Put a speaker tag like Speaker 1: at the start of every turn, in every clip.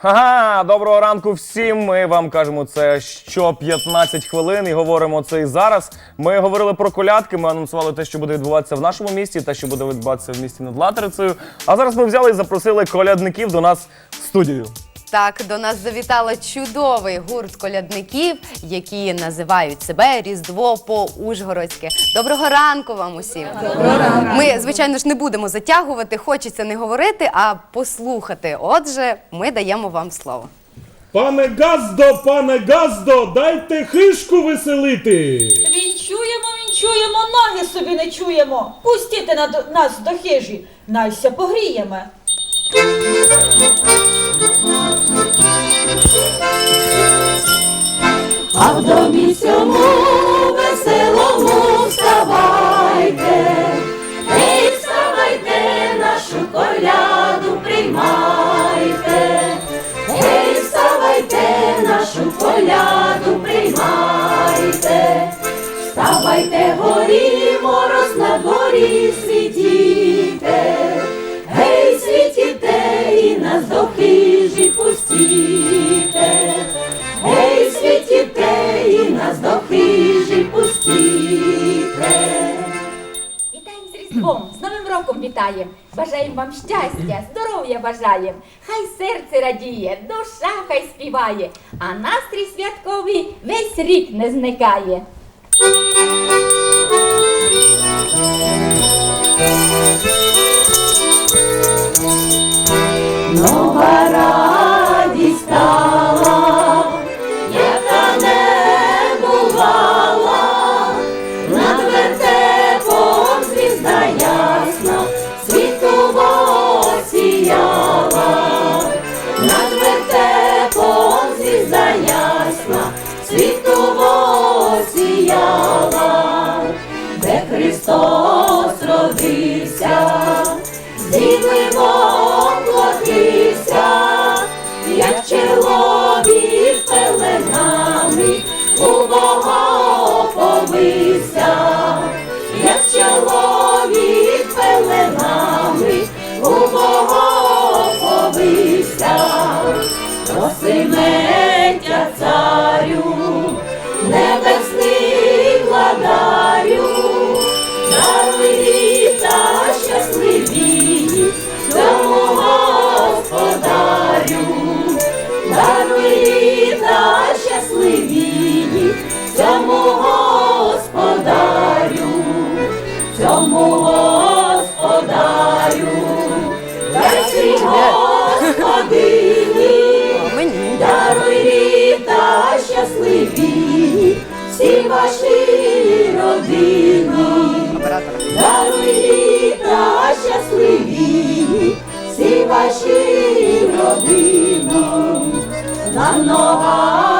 Speaker 1: Ага, доброго ранку всім. Ми вам кажемо це що 15 хвилин і говоримо це і зараз. Ми говорили про колядки. Ми анонсували те, що буде відбуватися в нашому місті, те, що буде відбуватися в місті над Латерицею. А зараз ми взяли і запросили колядників до нас в студію.
Speaker 2: Так, до нас завітали чудовий гурт колядників, які називають себе Різдво по-Ужгородськи. Доброго ранку вам усім. Ми, звичайно ж, не будемо затягувати, хочеться не говорити, а послухати. Отже, ми даємо вам слово.
Speaker 3: Пане Газдо, пане Газдо, дайте хишку веселити.
Speaker 4: Вінчуємо, вінчуємо, ноги собі не чуємо. Пустіте на- нас до хижі, найся погріємо.
Speaker 5: А в домі сьому веселому вставайте, ей, вставайте, нашу коляду приймайте, ей, вставайте, нашу коляду приймайте, вставайте, горі, мороз на дворі світіте, пустіте. Гей, світіте, і нас до хижі пустіте.
Speaker 6: Вітаємо з Різдвом, з Новим роком вітаєм. Бажаємо вам щастя, здоров'я бажаєм. Хай серце радіє, душа хай співає, а настрій святковий весь рік не зникає.
Speaker 5: Нова у Бога щасливі, всі ваші
Speaker 2: родини.
Speaker 5: Даруй літа щасливі, всі ваші родини, На многая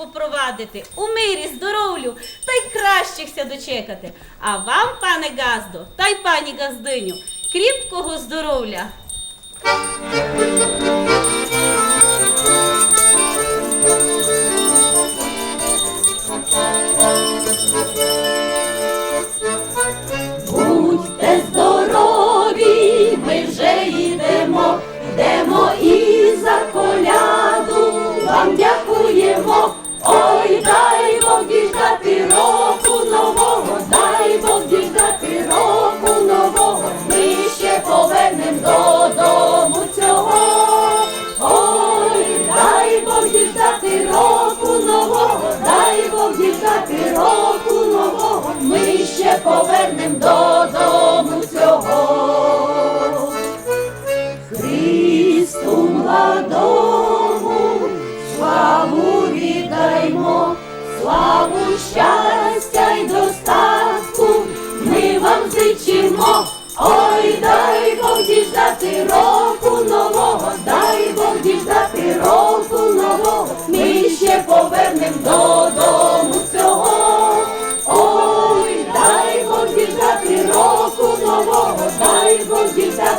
Speaker 7: попровадити, у мирі, здоровлю та й кращихся дочекати. А вам, пане Газдо, та й пані Газдиню, кріпкого здоров'я.
Speaker 5: Будьте повернем додому цього. Христу младому, славу віддаймо, славу щастя й достатку, ми вам зичимо. Ой, дай Бог діждати року нового, дай Бог діждати року нового, ми ще повернем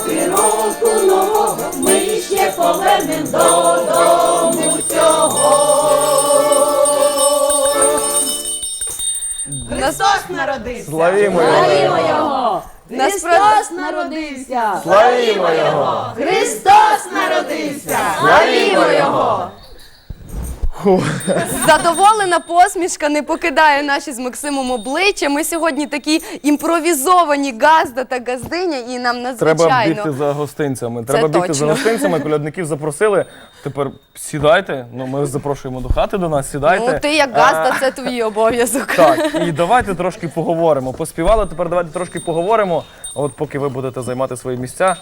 Speaker 5: Після року нового ми ще повернемо додому цього.
Speaker 8: Христос народився!
Speaker 1: Славімо його!
Speaker 8: Славімо його! Христос народився!
Speaker 1: Славімо його!
Speaker 8: Христос народився!
Speaker 2: Славімо його! Задоволена посмішка не покидає наші з Максимом обличчя. Ми сьогодні такі імпровізовані газда та газдиня, і нам надзвичайно
Speaker 1: Треба бігти за гостинцями. Треба бігти
Speaker 2: точно.
Speaker 1: за гостинцями. Колядників запросили. Тепер сідайте. Ну ми запрошуємо до хати до нас. Сідайте.
Speaker 2: Ну, ти як газда, це твій обов'язок.
Speaker 1: Так, і давайте трошки поговоримо. Поспівали, тепер давайте трошки поговоримо. От поки ви будете займати свої місця.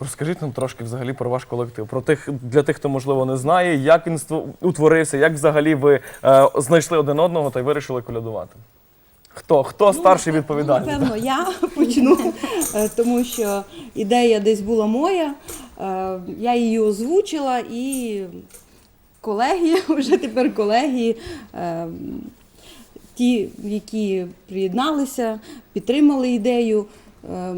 Speaker 1: Розкажіть нам трошки взагалі про ваш колектив, про тих для тих, хто можливо не знає, як він утворився, як взагалі ви е, знайшли один одного та й вирішили колядувати. Хто? Хто старший відповідальний?
Speaker 9: Напевно, я почну, е, тому що ідея десь була моя. е, Я її озвучила і колеги, вже тепер колеги, е, ті, які приєдналися, підтримали ідею. Е,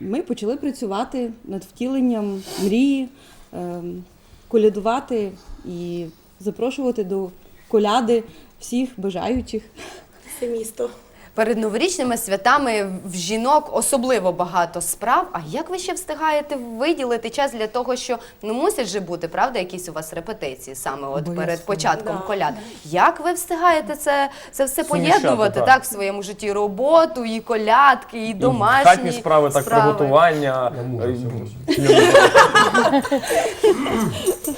Speaker 9: Ми почали працювати над втіленням мрії, е, колядувати і запрошувати до коляди всіх бажаючих.
Speaker 8: Це місто.
Speaker 2: Перед новорічними святами в жінок особливо багато справ. А як ви ще встигаєте виділити час для того, що ну мусять же бути, правда, якісь у вас репетиції саме от перед початком коляд? Як ви встигаєте це, це все
Speaker 1: Суміщати,
Speaker 2: поєднувати
Speaker 1: так.
Speaker 2: так. в своєму житті? Роботу, і колядки, і
Speaker 1: І
Speaker 2: домашні
Speaker 1: хатні справи, так приготування. е,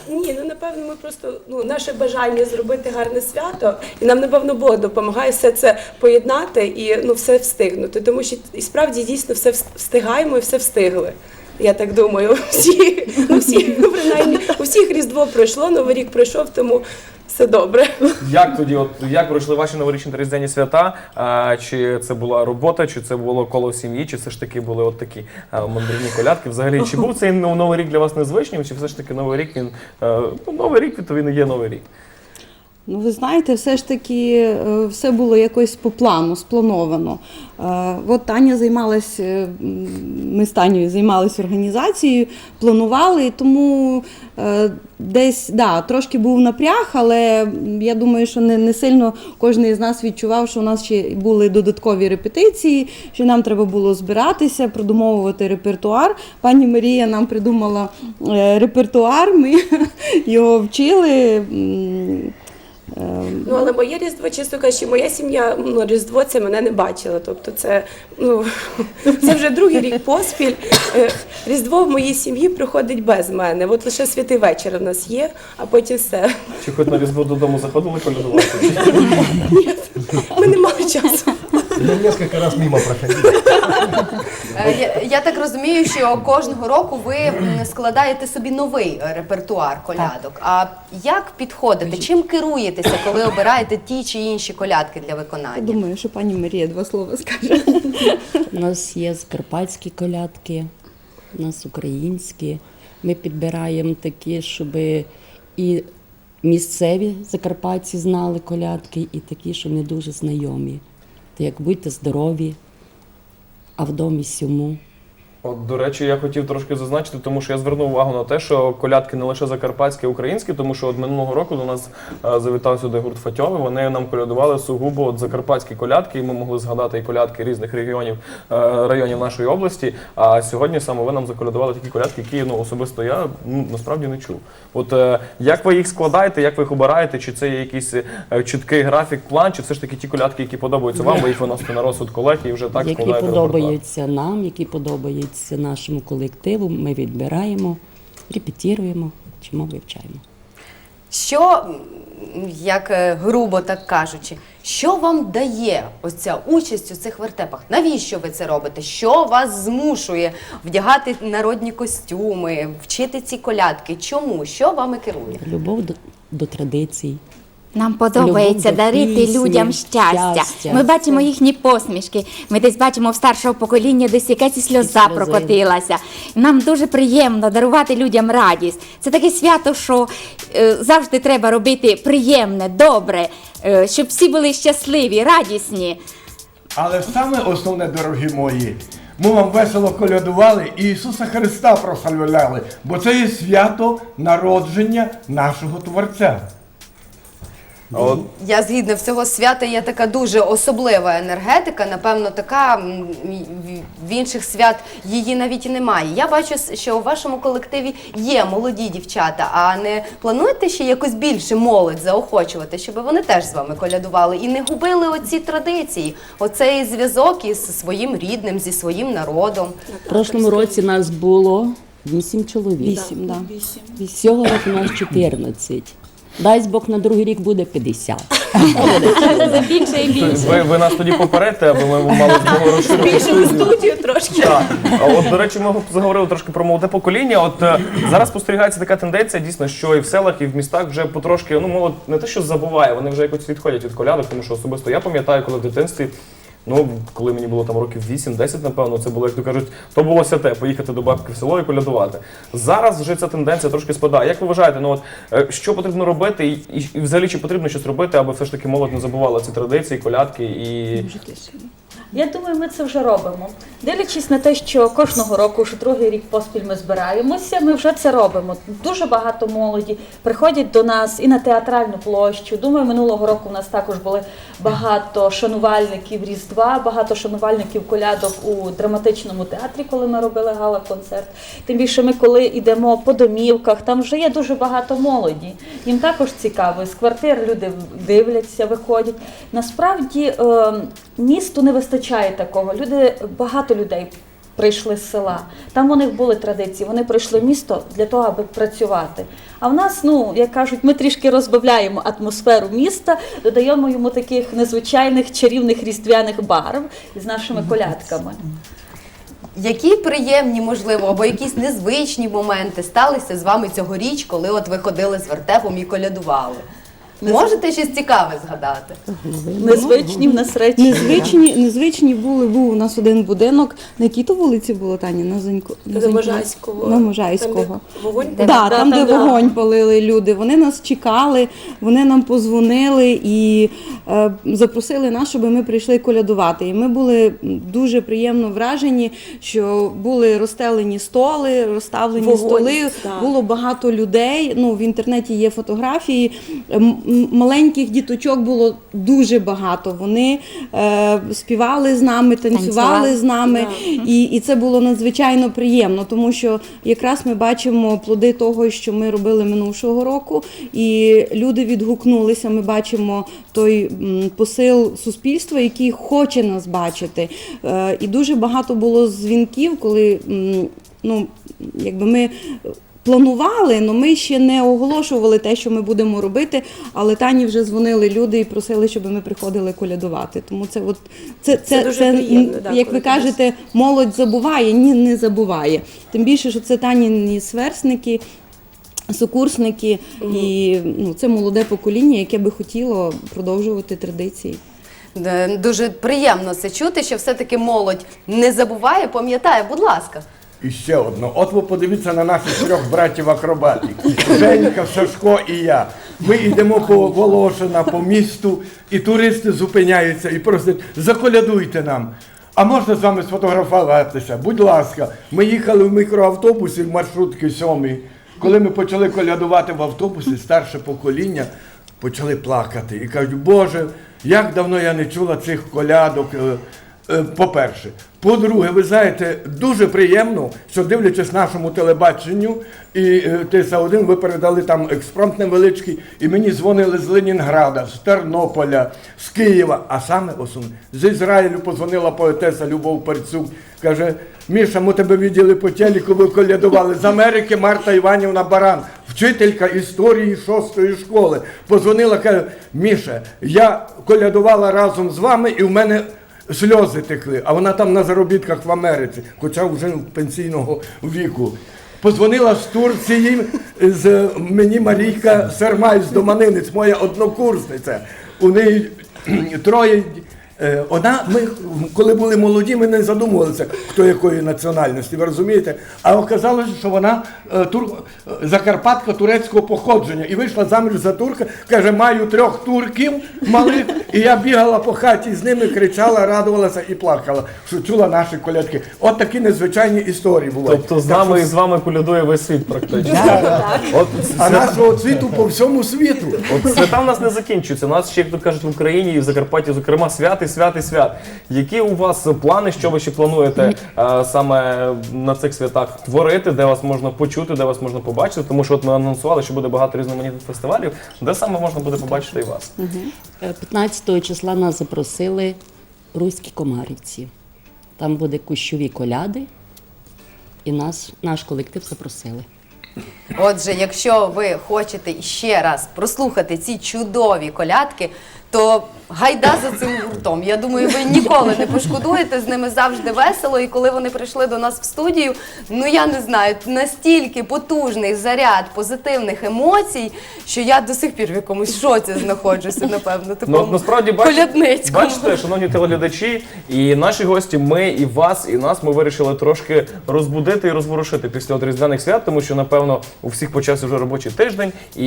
Speaker 8: Ні, ну напевно, ми просто ну наше бажання зробити гарне свято, і нам напевно Бог допомагає все це поєднати і ну все встигнути. Тому що і справді дійсно все встигаємо і все встигли. Я так думаю, всі, ну всі, ну, принаймні, у всіх Різдво пройшло, Новий рік пройшов, тому все добре.
Speaker 1: Як тоді, от як пройшли ваші новорічні та різдвяні свята? А, чи це була робота, чи це було коло сім'ї, чи все ж таки були от такі а, мандрівні колядки? Взагалі, чи був цей ну, новий рік для вас незвичним, чи все ж таки новий рік він е, ну, новий рік, то він і є новий рік?
Speaker 9: Ну, ви знаєте, все ж таки е, все було якось по плану, сплановано. Е, От Таня займалась, е, ми з Танею займалися організацією, планували, тому десь да, трошки був напряг, але я думаю, що не, не сильно кожен із нас відчував, що у нас ще були додаткові репетиції, що нам треба було збиратися, продумовувати репертуар. Пані Марія нам придумала репертуар, ми його вчили.
Speaker 8: Ну але моє різдво, чесно кажучи, моя сім'я ну, Різдво це мене не бачила. Тобто, це ну це вже другий рік поспіль. Е, Різдво в моїй сім'ї проходить без мене. От лише святий вечір у нас є, а потім все.
Speaker 1: Чи хоч на різдво додому заходили колядувати?
Speaker 8: Ми не мали часу.
Speaker 10: Я несколько раз мимо проходил.
Speaker 2: Е, Я, я так розумію, що кожного року ви складаєте собі новий е, репертуар колядок. А як підходите? Чим керуєтеся, коли обираєте ті чи інші колядки для виконання?
Speaker 9: думаю, що пані Марія два слова скаже.
Speaker 11: У нас є закарпатські колядки, у нас українські. Ми підбираємо такі, щоб і місцеві закарпатці знали колядки, і такі, що не дуже знайомі. То як будьте здорові, а в домі сьому.
Speaker 1: От, до речі, я хотів трошки зазначити, тому що я звернув увагу на те, що колядки не лише закарпатські, а українські, тому що от минулого року до нас е, завітав сюди гурт Фатьови. Вони нам колядували сугубо от закарпатські колядки, і ми могли згадати і колядки різних регіонів е, районів нашої області. А сьогодні саме ви нам заколядували такі колядки, які ну особисто я ну, насправді не чув. От е, як ви їх складаєте, як ви їх обираєте? Чи це є якийсь е, чіткий графік, план, чи все ж таки ті колядки, які подобаються вам, ви їх виносите на розсуд колег і вже так
Speaker 11: які
Speaker 1: складаєте
Speaker 11: подобаються нам, які подобаються нашому колективу, ми відбираємо, репетируємо, чому вивчаємо.
Speaker 2: Що, як е, грубо так кажучи, що вам дає ось ця участь у цих вертепах? Навіщо ви це робите? Що вас змушує вдягати народні костюми, вчити ці колядки? Чому? Що вами керує?
Speaker 11: Любов до, до традицій.
Speaker 6: Нам подобається
Speaker 11: Любов до
Speaker 6: дарити
Speaker 11: пісні,
Speaker 6: людям щастя.
Speaker 11: щастя.
Speaker 6: Ми бачимо їхні посмішки. Ми десь бачимо в старшого покоління, десь якась і сльоза
Speaker 11: сльози.
Speaker 6: прокотилася. Нам дуже приємно дарувати людям радість. Це таке свято, що е, завжди треба робити приємне, добре, е, щоб всі були щасливі, радісні.
Speaker 10: Але саме основне, дорогі мої, ми вам весело колядували і Ісуса Христа прославляли, бо це є свято народження нашого Творця.
Speaker 1: От
Speaker 2: Я згідна, в цього свята є така дуже особлива енергетика. Напевно, така м, в- інших свят її навіть і немає. Я бачу, що у вашому колективі є молоді дівчата. А не плануєте ще якось більше молодь заохочувати, щоб вони теж з вами колядували і не губили оці традиції, оцей зв'язок із своїм рідним, зі своїм народом.
Speaker 11: В прошлому році нас було 8 чоловік.
Speaker 9: Вісім, да.
Speaker 11: Цього року нас 14. Дасть Бог на другий рік буде 50.
Speaker 7: Це більше і більше.
Speaker 1: ви, ви нас тоді попередьте, аби ми мали змогу розширити студію.
Speaker 8: студію трошки.
Speaker 1: Так. А От, до речі, ми заговорили трошки про молоде покоління. От е, зараз спостерігається така тенденція, дійсно, що і в селах, і в містах вже потрошки ну молодь не те, що забуває, вони вже якось відходять від колядок, тому що особисто я пам'ятаю, коли в дитинстві. Ну, коли мені було там років 8-10, напевно, це було, як то кажуть, то було святе, поїхати до бабки в село і колядувати. Зараз вже ця тенденція трошки спадає. Як ви вважаєте, ну от е, що потрібно робити, і, і, взагалі чи потрібно щось робити, аби все ж таки молодь не забувала ці традиції, колядки і
Speaker 4: Я думаю, ми це вже робимо. Дивлячись на те, що кожного року, вже другий рік поспіль ми збираємося, ми вже це робимо. Дуже багато молоді приходять до нас і на театральну площу. Думаю, минулого року у нас також були багато шанувальників Різдва, багато шанувальників колядок у драматичному театрі, коли ми робили гала-концерт. Тим більше ми, коли йдемо по домівках, там вже є дуже багато молоді. Їм також цікаво. З квартир люди дивляться, виходять. Насправді е, місту не вистачає такого. Люди, багато людей прийшли з села. Там у них були традиції. Вони прийшли в місто для того, аби працювати. А в нас, ну як кажуть, ми трішки розбавляємо атмосферу міста, додаємо йому таких незвичайних чарівних різдвяних барв з нашими колядками.
Speaker 2: Які приємні, можливо, або якісь незвичні моменти сталися з вами цьогоріч, коли от ви ходили з вертепом і колядували? Можете щось цікаве згадати?
Speaker 4: Незвичні в нас речі.
Speaker 9: Незвичні, незвичні були, був у нас один будинок. На якій то вулиці було Таня? На Зонько, на
Speaker 8: Можайського.
Speaker 9: На Можайського.
Speaker 8: Там, де Вогонь.
Speaker 9: Да,
Speaker 4: Да,
Speaker 9: там, де вогонь палили люди. Вони нас чекали, вони нам позвонили і е, запросили нас, щоб ми прийшли колядувати. І ми були дуже приємно вражені, що були розстелені столи, розставлені
Speaker 8: Вогонь,
Speaker 9: столи,
Speaker 8: так.
Speaker 9: було багато людей. Ну, в інтернеті є фотографії. М- м- Маленьких діточок було дуже багато. Вони е, співали з нами, танцювали,
Speaker 2: Танцювали.
Speaker 9: з нами. І, і це було надзвичайно приємно, тому що якраз ми бачимо плоди того, що ми робили минувшого року, і люди відгукнулися. Ми бачимо той посил суспільства, який хоче нас бачити. Е, І дуже багато було дзвінків, коли ну, якби ми. Планували, але ми ще не оголошували те, що ми будемо робити. Але Тані вже дзвонили люди і просили, щоб ми приходили колядувати. Тому це, от це, це,
Speaker 8: дуже
Speaker 9: це,
Speaker 8: приємно, да,
Speaker 9: як ви кажете, молодь забуває, ні, не забуває. Тим більше, що це Таніні сверстники, сукурсники, і ну, це молоде покоління, яке би хотіло продовжувати традиції.
Speaker 2: Дуже приємно це чути, що все-таки молодь не забуває, пам'ятає, будь ласка.
Speaker 10: І ще одно. От ви подивіться на наших трьох братів акробатів. Женька, Сашко і я. Ми йдемо по Волошина, по місту, і туристи зупиняються і просять, заколядуйте нам. А можна з вами сфотографуватися? Будь ласка, ми їхали в мікроавтобусі в маршрутки сьомій. Коли ми почали колядувати в автобусі, старше покоління почали плакати і кажуть, Боже, як давно я не чула цих колядок. Е, По-перше, по-друге, ви знаєте, дуже приємно, що дивлячись нашому телебаченню і е, ТСА-1, ви передали там експромт невеличкий, і мені дзвонили з Ленінграда, з Тернополя, з Києва, а саме основне, з Ізраїлю позвонила поетеса Любов Перцюк, каже, Міша, ми тебе виділи по телеку, ви колядували. З Америки Марта Іванівна Баран, вчителька історії шостої школи. Позвонила, каже, Міша, я колядувала разом з вами і в мене сльози текли, а вона там на заробітках в Америці, хоча вже пенсійного віку. Позвонила з Турції з мені Марійка Сермай з Доманинець, моя однокурсниця. У неї троє Е, Вона, ми, коли були молоді, ми не задумувалися, хто якої національності, ви розумієте? А оказалося, що вона е, тур, е, закарпатка турецького походження. І вийшла заміж за турка, каже, маю трьох турків малих, і я бігала по хаті з ними, кричала, радувалася і плакала, що чула наші колядки. От такі незвичайні історії бувають.
Speaker 1: Тобто з нами і з вами колядує весь світ практично.
Speaker 10: А нашого світу по всьому світу.
Speaker 1: От свята в нас не закінчуються. У нас ще, як тут кажуть, в Україні і в Закарпатті, зокрема, святий, святий свят. Які у вас плани, що ви ще плануєте е, саме на цих святах творити, де вас можна почути, де вас можна побачити? Тому що от ми анонсували, що буде багато різноманітних фестивалів, де саме можна буде побачити і вас.
Speaker 11: Е, 15 числа нас запросили руські комарівці. Там буде кущові коляди, і нас, наш колектив запросили.
Speaker 2: Отже, якщо ви хочете ще раз прослухати ці чудові колядки, то гайда за цим гуртом. Я думаю, ви ніколи не пошкодуєте. З ними завжди весело. І коли вони прийшли до нас в студію, ну я не знаю, настільки потужний заряд позитивних емоцій, що я до сих пір в якомусь шоці знаходжуся, напевно,
Speaker 1: Ну
Speaker 2: такому
Speaker 1: от насправді бачите,
Speaker 2: колядницькому.
Speaker 1: бачите, шановні телеглядачі, і наші гості, ми і вас, і нас, ми вирішили трошки розбудити і розворушити після от різдвяних свят, тому що напевно у всіх почався вже робочий тиждень, і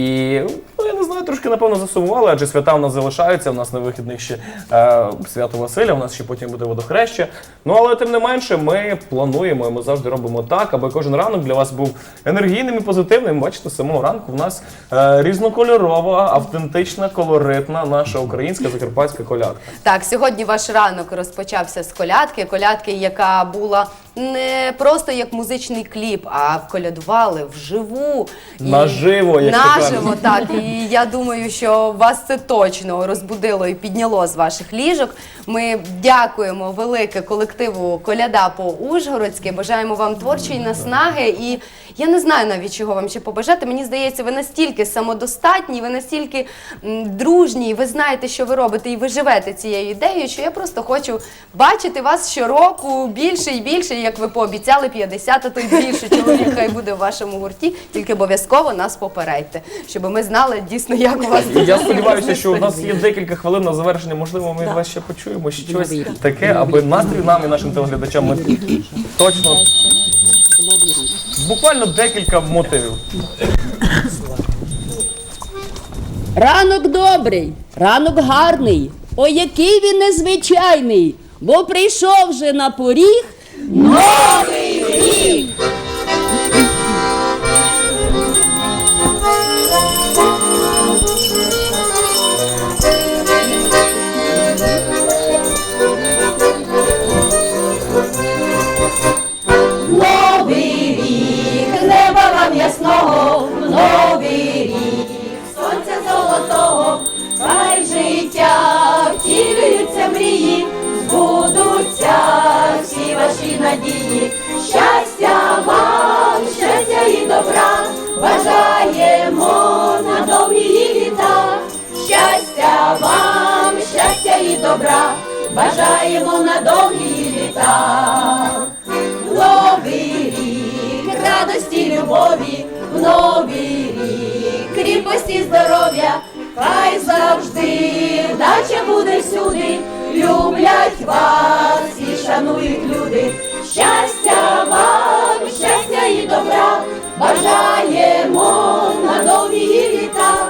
Speaker 1: ну я не знаю, трошки напевно засумували, адже свята в нас залишаються. У нас на вихідних ще е, свято Василя, у нас ще потім буде водохреща. Ну але тим не менше, ми плануємо, ми завжди робимо так, аби кожен ранок для вас був енергійним і позитивним. Бачите, самого ранку в нас е, різнокольорова, автентична, колоритна наша українська закарпатська колядка.
Speaker 2: Так, сьогодні ваш ранок розпочався з колядки. Колядки, яка була не просто як музичний кліп, а колядували вживу. І
Speaker 1: Наживо, як то
Speaker 2: Наживо, так. І я думаю, що вас це точно розбудило і підняло з ваших ліжок. Ми дякуємо велике колективу Коляда по Ужгородськи. Бажаємо вам творчої наснаги. І я не знаю навіть чого вам ще побажати. Мені здається, ви настільки самодостатні, ви настільки дружні, ви знаєте, що ви робите, і ви живете цією ідеєю, що я просто хочу бачити вас щороку більше і більше, як ви пообіцяли, 50, а то й більше чоловік хай буде в вашому гурті. Тільки обов'язково нас попередьте, щоб ми знали дійсно, як у вас
Speaker 1: я сподіваюся, що у нас є декілька хвилин на завершення. Можливо, ми вас ще почуємо. Щось таке, аби настрій нам і нашим телеглядачам ми точно буквально декілька мотивів.
Speaker 11: Ранок добрий, ранок гарний. О, який він незвичайний, бо прийшов же на поріг новий
Speaker 5: добра, бажаємо на довгі літа. Новий рік, радості, любові, в новий рік, кріпості, здоров'я, хай завжди вдача буде всюди, люблять вас і шанують люди. Щастя вам, щастя і добра, бажаємо на довгі літа.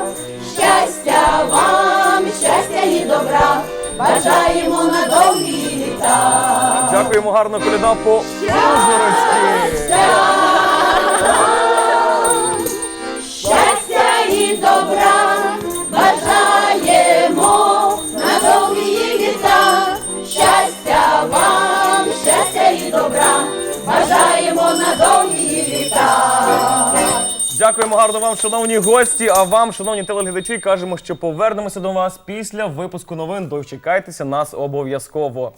Speaker 5: Щастя вам, щастя і добра, бажаємо на довгі літа.
Speaker 1: Дякуємо гарно коляда по Ужгородськи.
Speaker 5: Щастя і добра
Speaker 1: Дякуємо гарно вам, шановні гості. А вам, шановні телеглядачі, кажемо, що повернемося до вас після випуску новин. Дочекайтеся нас обов'язково.